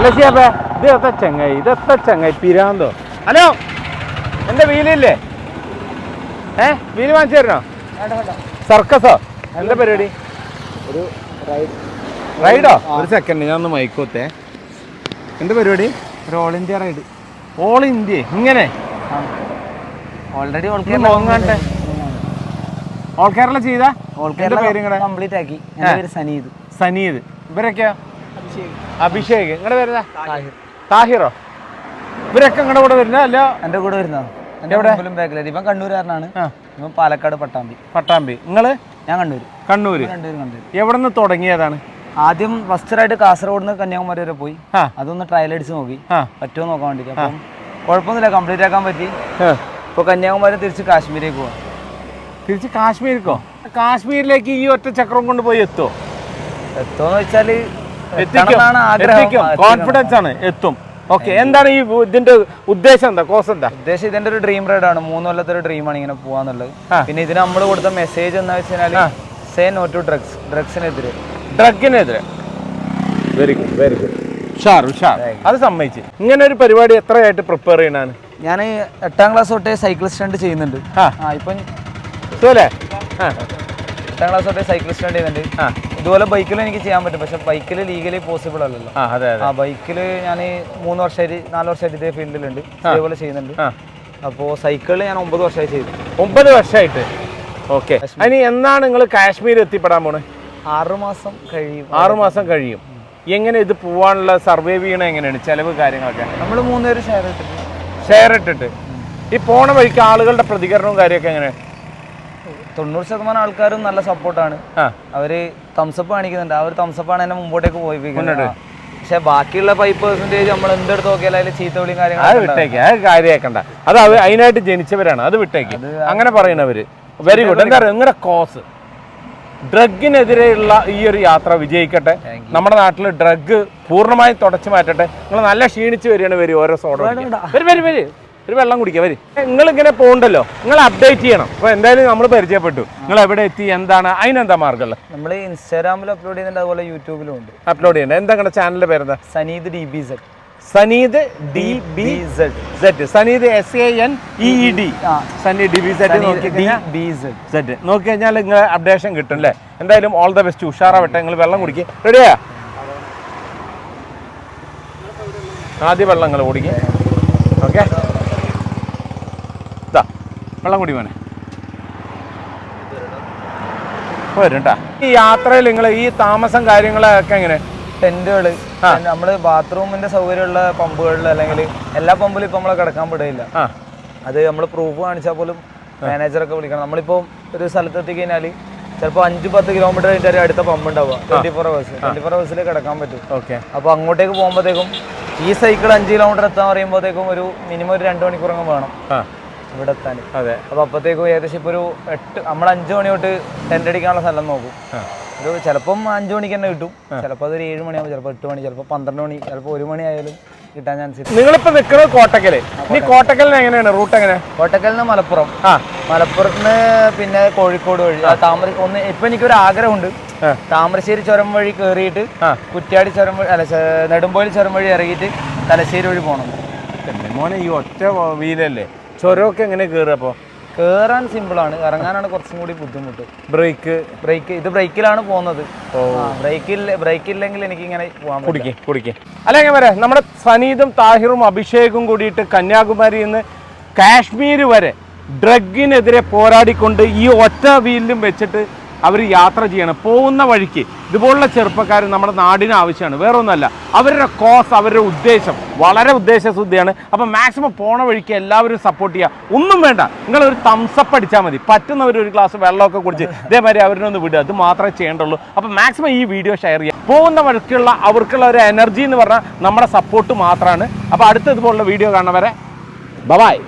അല്ല ഷിയാപ്പേ ഇത് എത്ര ചങ്ങായി? ഇതെത്ര ചങ്ങായി? പിരാന്തോ? ഹലോ എന്റെ വീലില്ലേ? ഏ വീൽ വാങ്ങിച്ചു തരണോ? സർക്കസോ? എന്താ പരിപാടി? ഒരു റൈഡ്? ഒരു സെക്കൻഡ് ഞാൻ ഒന്ന് മൈക്കോത്തേ എന്താ പരിപാടി? ഒരു all India ride all India ഇങ്ങനെ? ഓൾറെഡി ഓൾ കേരള ചെയ്ത. ഓൾ കേരള കംപ്ലീറ്റ് ആക്കി. സനീദ്. സനീദ്. ഇവരൊക്കെയോ? അഭിഷേക്. നിങ്ങളുടെ പേരുതാ താഹിറോ? ഇവരൊക്കെ നിങ്ങളുടെ കൂടെ വരുന്ന? അല്ല? എന്റെ കൂടെ വരുന്നതാണ് എന്റെ കൂടെ ബാക്കിലായിട്ട് ഇവൻ കണ്ണൂരുകാരനാണ്. ഇവൻ പാലക്കാട് പട്ടാമ്പി. പട്ടാമ്പി. നിങ്ങൾ ഞാൻ കണ്ണൂർ കണ്ണൂര്. രണ്ടുപേരും കണ്ണൂർ എവിടെ നിന്ന് തുടങ്ങിയതാണ്? ആദ്യം ഫസ്റ്റ് റൈഡ് കാസർഗോഡ് നിന്ന് കന്യാകുമാരി വരെ പോയി. അതൊന്ന് ട്രയൽ അടിച്ച് നോക്കി. പറ്റുമോ നോക്കാൻ വേണ്ടിയിട്ട്. അപ്പം കുഴപ്പമൊന്നുമില്ല. കംപ്ലീറ്റ് ആക്കാൻ പറ്റി. ഇപ്പൊ ഇപ്പോൾ കന്യാകുമാരി തിരിച്ച് കാശ്മീരേക്ക് പോവാം. തിരിച്ച് കാശ്മീരിക്കോ കാശ്മീരിലേക്ക് ഈ ഒറ്റ ചക്രം കൊണ്ട് പോയി എത്തുമോ എത്തുമെന്ന് വെച്ചാൽ എത്തിക്കും. കോൺഫിഡൻസ് ആണ്. എത്തും. ഓക്കെ എന്താണ് ഈ ഇതിന്റെ ഉദ്ദേശം എന്താ? കോസ് എന്താ? ഉദ്ദേശം ഇതിന്റെ ഒരു ഡ്രീം റൈഡ് ആണ്. മൂന്ന് കൊല്ലത്തെ ഒരു ഡ്രീമാണ് ഇങ്ങനെ പോവാന്നുള്ളത്. പിന്നെ ഇതിന് നമ്മൾ കൊടുത്ത മെസ്സേജ് എന്താ വെച്ചാൽ സേ നോ ടു ഡ്രഗ്സ് ഡ്രഗ്സിനെതിരെ ഡ്രഗിനെതിരെ വെരി ഗുഡ് വെരി ഗുഡ് ഉഷാർ ഉഷാർ. അത് സമ്മതിച്ച്. ഇങ്ങനെ ഒരു പരിപാടി എത്രയായിട്ട് പ്രിപ്പയർ ചെയ്യണാണ് ഞാൻ എട്ടാം ക്ലാസ് തൊട്ടേ സൈക്കിൾ സ്റ്റണ്ട് ചെയ്യുന്നുണ്ട്. ആ. ആ ഇപ്പം അല്ലേ ആ. എട്ടാം ക്ലാസ് തൊട്ടേ സൈക്കിൾ സ്റ്റാൻഡ് ചെയ്യുന്നുണ്ട് ഇതുപോലെ ബൈക്കിൽ എനിക്ക് ചെയ്യാൻ പറ്റും. പക്ഷെ ബൈക്കിൽ ലീഗലി പോസിബിൾ അല്ലല്ലോ. ആ ബൈക്കിൽ ഞാൻ മൂന്ന് വർഷമായിട്ട് നാല് വർഷമായിട്ട് ഇതേ ഫീൽഡിലുണ്ട്. ഇതേപോലെ ചെയ്യുന്നുണ്ട്. അപ്പോൾ സൈക്കിളിൽ ഞാൻ ഒമ്പത് വർഷമായി ചെയ്തു. ഒമ്പത് വർഷമായിട്ട് ഓക്കെ. അതിന് എന്നാണ് നിങ്ങൾ കാശ്മീർ എത്തിപ്പെടാൻ പോണേ? ആറുമാസം കഴിയും. ആറു മാസം കഴിയും. എങ്ങനെ ഇത് പോവാനുള്ള സർവേ ചെയ്യണ എങ്ങനെയാണ്? ചെലവ് കാര്യങ്ങളൊക്കെ? നമ്മൾ മൂന്നുപേര് ഷെയർ ഇട്ടിട്ട്. ഷെയർ ഇട്ടിട്ട്. ഈ പോണ വഴിക്ക് ആളുകളുടെ പ്രതികരണവും കാര്യമൊക്കെ എങ്ങനെ തൊണ്ണൂറ് ശതമാനം ആൾക്കാരും നല്ല സപ്പോർട്ടാണ്. അവർ തംസപ്പ് കാണിക്കുന്നുണ്ട്. ആ ഒരു തംസപ്പാണ് എന്നെ മുമ്പോട്ടേക്ക് പോയി. പക്ഷെ ബാക്കിയുള്ള ഫൈവ് പെർസെന്റേജ് നമ്മൾ എന്തെടുത്ത് നോക്കിയാലും അതിൽ ചീത്തവിളിയും അത് കാര്യങ്ങളും വിട്ടേക്ക്. അത് കാര്യമാക്കണ്ട അത് അവ അതിനായിട്ട് ജനിച്ചവരാണ്. അത് വിട്ടേക്ക്. അങ്ങനെ പറയുന്നവര് വെരി ഗുഡ് എന്താ പറയുക? നിങ്ങളുടെ കോസ് ഡ്രഗിനെതിരെയുള്ള ഈ ഒരു യാത്ര വിജയിക്കട്ടെ. നമ്മുടെ നാട്ടിൽ ഡ്രഗ് പൂർണമായും തുടച്ചു മാറ്റട്ടെ. നിങ്ങൾ നല്ല ക്ഷീണിച്ച് വരികയാണ് വരും ഓരോ സോഡ വരും വരും വരും. ഒരു വെള്ളം കുടിക്കുക വരും. നിങ്ങൾ ഇങ്ങനെ പോകണ്ടല്ലോ നിങ്ങൾ അപ്ഡേറ്റ് ചെയ്യണം. അപ്പൊ എന്തായാലും നമ്മൾ പരിചയപ്പെട്ടു. നിങ്ങൾ എവിടെ എത്തി എന്താണ് അതിനെന്താ മാർഗമുള്ളത്? നമ്മൾ ഇൻസ്റ്റാഗ്രാമിൽ അപ്ലോഡ് ചെയ്യുന്നുണ്ട് അതുപോലെ യൂട്യൂബിലും ഉണ്ട്. അപ്ലോഡ് ചെയ്യണം എന്താ നിങ്ങളുടെ ചാനലിന്റെ പേരെന്താ? Saneed D B set Saneed D B set Saneed S A N E D Sani D B set set നോക്കി കഴിഞ്ഞാൽ നിങ്ങൾ അപ്ഡേഷൻ കിട്ടും അല്ലേ? എന്തായാലും ഓൾ ദ ബെസ്റ്റ് ഉഷാറാവട്ടെ. നിങ്ങൾ വെള്ളം കുടിക്കുക റെഡിയാ ആദ്യ വെള്ളം നിങ്ങൾ കുടിക്കുക ഓക്കെ വെള്ളം കുടി മോനെ. വരും ഈ യാത്രയിൽ നിങ്ങൾ ഈ താമസം കാര്യങ്ങളൊക്കെ എങ്ങനെ? ടെന്റുകൾ നമ്മൾ ബാത്റൂമിന്റെ സൗകര്യമുള്ള പമ്പുകളിൽ അല്ലെങ്കിൽ എല്ലാ പമ്പിലും ഇപ്പൊ നമ്മളെ കിടക്കാൻ പെടുകയില്ല അത് നമ്മൾ പ്രൂഫ് കാണിച്ചാൽ പോലും മാനേജറൊക്കെ വിളിക്കണം. നമ്മളിപ്പോ ഒരു സ്ഥലത്ത് എത്തിക്കഴിഞ്ഞാൽ ചിലപ്പോൾ അഞ്ച് പത്ത് കിലോമീറ്റർ കഴിഞ്ഞാൽ അടുത്ത പമ്പ് ഉണ്ടാവുക. Twenty four hours twenty four അവേഴ്സിൽ കിടക്കാൻ പറ്റും. ഓക്കെ. അപ്പോൾ അങ്ങോട്ടേക്ക് പോകുമ്പോഴത്തേക്കും ഈ സൈക്കിൾ അഞ്ച് കിലോമീറ്റർ എത്താൻ പറയുമ്പോഴത്തേക്കും ഒരു മിനിമം ഒരു രണ്ട് മണിക്കൂറങ്ങ് വേണം. ഇവിടെ എത്താൻ അതെ. അപ്പോൾ അപ്പത്തേക്കും ഏകദേശം ഇപ്പോൾ ഒരു എട്ട് നമ്മൾ അഞ്ച് മണി തൊട്ട് ടെന്റ് അടിക്കാനുള്ള സ്ഥലം നോക്കും. ഒരു ചിലപ്പം അഞ്ച് മണിക്ക് തന്നെ കിട്ടും. ചിലപ്പോൾ അതൊരു ഏഴ് മണിയാകുമ്പോൾ ചിലപ്പോൾ എട്ട് മണി ചിലപ്പോൾ പന്ത്രണ്ട് മണി ചിലപ്പോൾ ഒരു മണി ആയാലും കിട്ടാൻ ചാൻസ് നിങ്ങൾ നിങ്ങളിപ്പോ നിൽക്കുന്നത് കോട്ടക്കൽ. ഇനി കോട്ടക്കലിന് എങ്ങനെയാണ്? റൂട്ട് എങ്ങനെ? കോട്ടക്കലിന് മലപ്പുറം. ആ. മലപ്പുറത്ത് നിന്ന് പിന്നെ കോഴിക്കോട് വഴി. താമര ഒന്ന് ഇപ്പൊ എനിക്കൊരു ആഗ്രഹമുണ്ട്. താമരശ്ശേരി ചുരം വഴി കയറിയിട്ട് കുറ്റ്യാടി ചുരം വഴി അല്ല നെടുമ്പോയിൽ ചുരം വഴി ഇറങ്ങിയിട്ട് തലശ്ശേരി വഴി പോകണം മോനെ ഈ ഒറ്റ വീലല്ലേ? ചുരമൊക്കെ എങ്ങനെ കയറുക അപ്പോൾ കയറാൻ സിമ്പിളാണ് ഇറങ്ങാനാണ് കുറച്ചും കൂടി ബുദ്ധിമുട്ട്. ബ്രേക്ക്. ബ്രേക്ക്. ഇത് ബ്രേക്കിലാണ് പോകുന്നത്. ബ്രേക്കിൽ ബ്രേക്ക് ഇല്ലെങ്കിൽ എനിക്ക് ഇങ്ങനെ പോകാൻ കുടിക്കേ കുടിക്കേ. അല്ല എങ്ങനെ വരെ നമ്മുടെ സനീതും താഹിറും അഭിഷേകും കൂടിയിട്ട് കന്യാകുമാരിയിൽ നിന്ന് കാശ്മീർ വരെ ഡ്രഗിനെതിരെ പോരാടിക്കൊണ്ട് ഈ ഒറ്റ വീലിലും വെച്ചിട്ട് അവർ യാത്ര ചെയ്യണം. പോകുന്ന വഴിക്ക്. ഇതുപോലുള്ള ചെറുപ്പക്കാർ നമ്മുടെ നാടിന് ആവശ്യമാണ്. വേറൊന്നുമല്ല. അവരുടെ കോസ് അവരുടെ ഉദ്ദേശം വളരെ ഉദ്ദേശശുദ്ധിയാണ്. അപ്പം മാക്സിമം പോണ വഴിക്ക് എല്ലാവരും സപ്പോർട്ട് ചെയ്യുക ഒന്നും വേണ്ട. നിങ്ങൾ ഒരു തംസപ്പ് അടിച്ചാൽ മതി. പറ്റുന്നവർ ഒരു ഗ്ലാസ് വെള്ളമൊക്കെ കുടിച്ച് ഇതേമാതിരി അവരിനൊന്ന് വിടുക. അത് മാത്രമേ ചെയ്യേണ്ടുള്ളൂ. അപ്പം മാക്സിമം ഈ വീഡിയോ ഷെയർ ചെയ്യുക പോകുന്ന വഴിക്കുള്ള അവർക്കുള്ള ഒരു എനർജി എന്ന് പറഞ്ഞാൽ നമ്മുടെ സപ്പോർട്ട് മാത്രമാണ് അപ്പോൾ അടുത്ത ഇതുപോലുള്ള വീഡിയോ കാണുന്നവരെ ബബായ്